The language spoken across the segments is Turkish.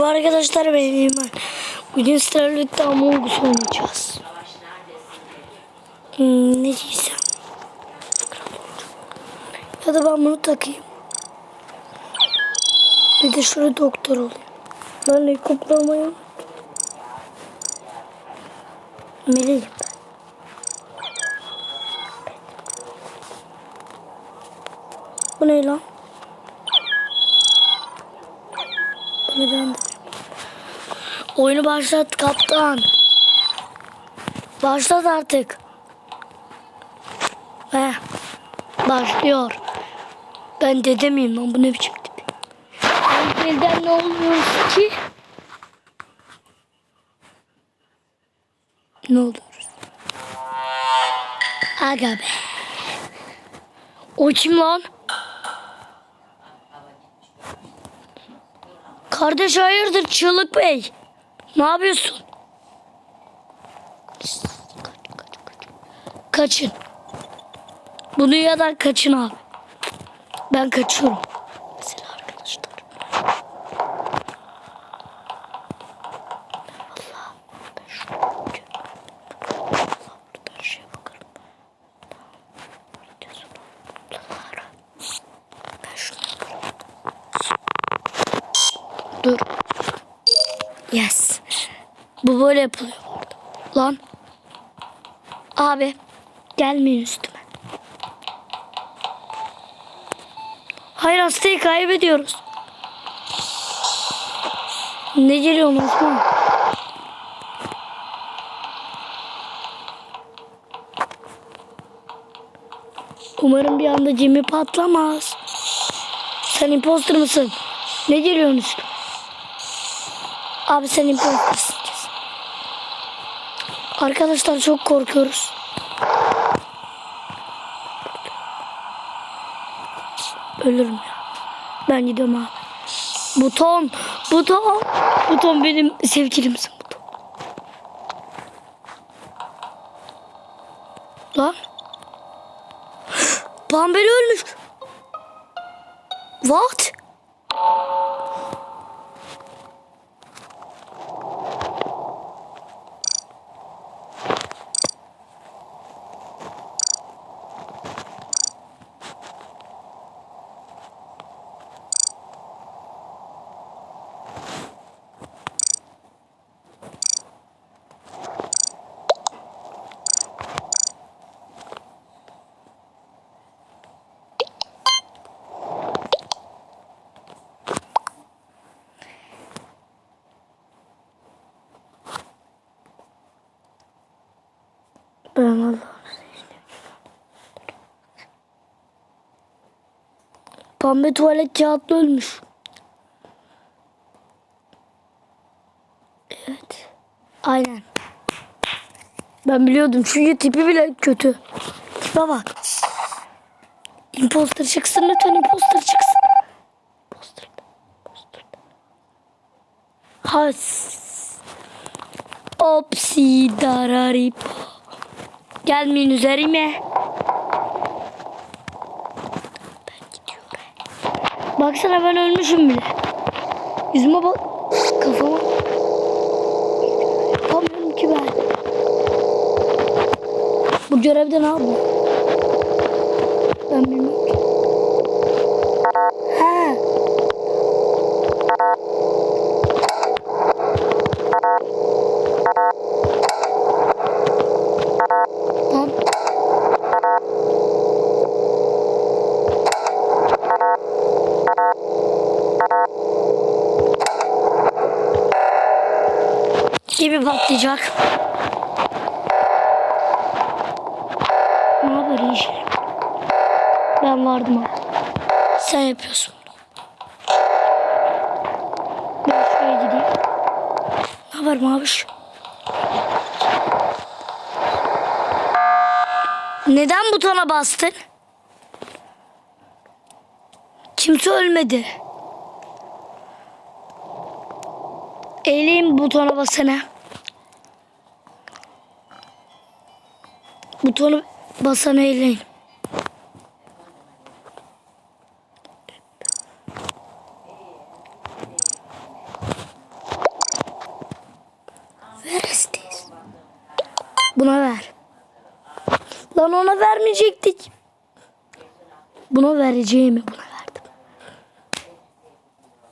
Merhaba arkadaşlar ben Eymen. Bugün birlikte Among Us oynayacağız. Hmm, ne giysem? Ya da ben bunu takayım. Bir de şöyle doktor olayım. Ben de kuplamayı Meleğim ben. Bu ne lan? Bunu ben de Oyunu başlat kaptan. Başlat artık. He. Başlıyor. Ben dede miyim lan bu ne biçim tip? Ben dedem ne olmuyoruz ki? Ne oluyoruz? Aga be. O kim lan? Kardeş hayırdır çığlık bey? Ne yapıyorsun? Kaç, kaç, kaç. Kaçın. Bu dünyadan kaçın abi. Ben kaçıyorum. Bu böyle yapılıyor. Lan. Abi. Gelmeyin üstüme. Hayır hastayı kaybediyoruz. Ne geliyor Osman? Umarım bir anda Jimmy patlamaz. Sen imposter mısın? Ne geliyorsun üstüme? Abi sen impostersın kesin. Arkadaşlar çok korkuyoruz. Ölürüm ya. Ben gidiyorum abi. Buton. Buton. Buton benim sevgilimsin buton. Lan. Pambeli ölmüş. What? Ben Allah'ım Pembe tuvalet kağıtlı ölmüş. Evet. Aynen. Ben biliyordum çünkü tipi bile kötü. Tipe bak. Imposter çıksın lütfen imposter çıksın. Imposter. Imposter. Has. Opsi dararip. Gelmeyin üzerime. Ben. Baksana ben ölmüşüm bile. Yüzüme bak. Kafama. Yapamıyorum ki ben. Bu görevde ne yapıyor? Ben bilmiyorum ki. Ha. Lan. Gibi patlayacak. Ne haber iyi şey. Ben vardım abi. Sen yapıyorsun. Ben şuraya gideyim. Ne haber maviş? Neden butona bastın? Kimse ölmedi. Elim butona basana. Butonu basana eğleyin. Verestiz. Buna ver. Lan ona vermeyecektik. Buna vereceğimi buna verdim.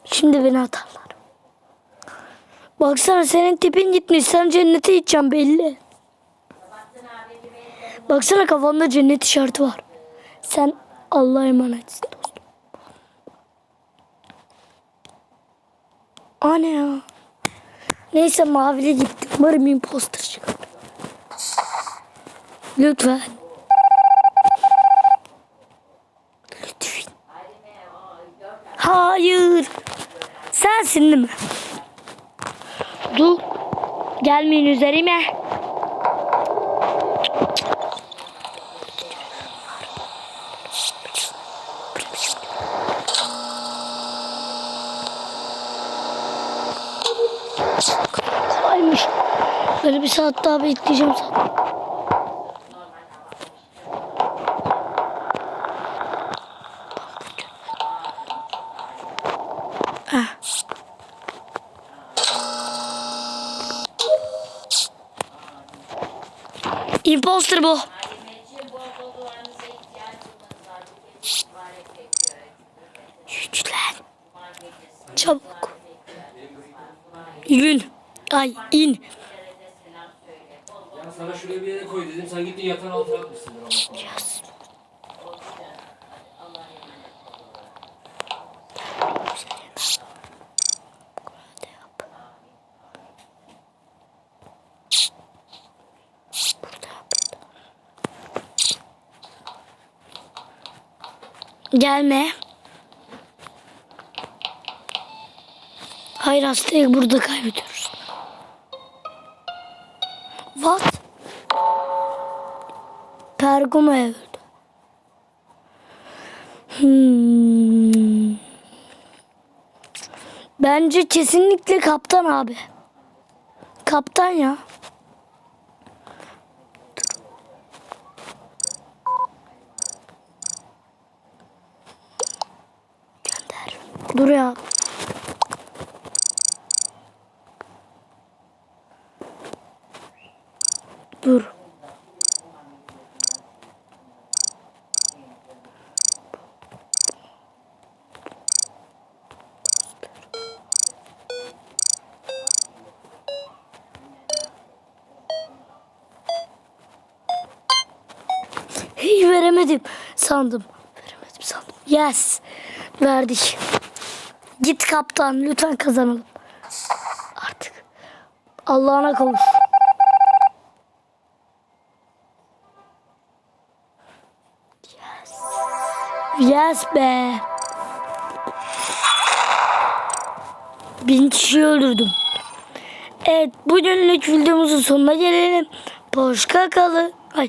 Şimdi beni atarlar. Baksana senin tipin gitmiş. Sen cennete gideceksin belli. Baksana kafanda cennet işareti var. Sen Allah'a emanetsin dostum. Ana ya. Neyse mavili gitti. Umarım imposter çıkar. Lütfen. Lütfen. Hayır. Sensin değil mi? Dur. Gelmeyin üzerime. Kolaymış. Böyle bir saat daha bekleyeceğim. Imposter bu. Güçlen. Çabuk. İn. Ay in. Ya sana şuraya bir yere koy dedim. Sen gittin yatağın altına atmışsın. Yes. Gelme. Hayır hastayı burada kaybediyoruz. What? Pergama öldü. Hmm. Bence kesinlikle kaptan abi. Kaptan ya. Dur ya. Dur. Hiç veremedim sandım. Veremedim sandım. Yes. Verdik. Git kaptan lütfen kazanalım. Artık. Allah'ına kavuş. Yes. Yes be. Bin kişiyi öldürdüm. Evet bugünlük videomuzun sonuna gelelim. Hoşça kalın. Ay,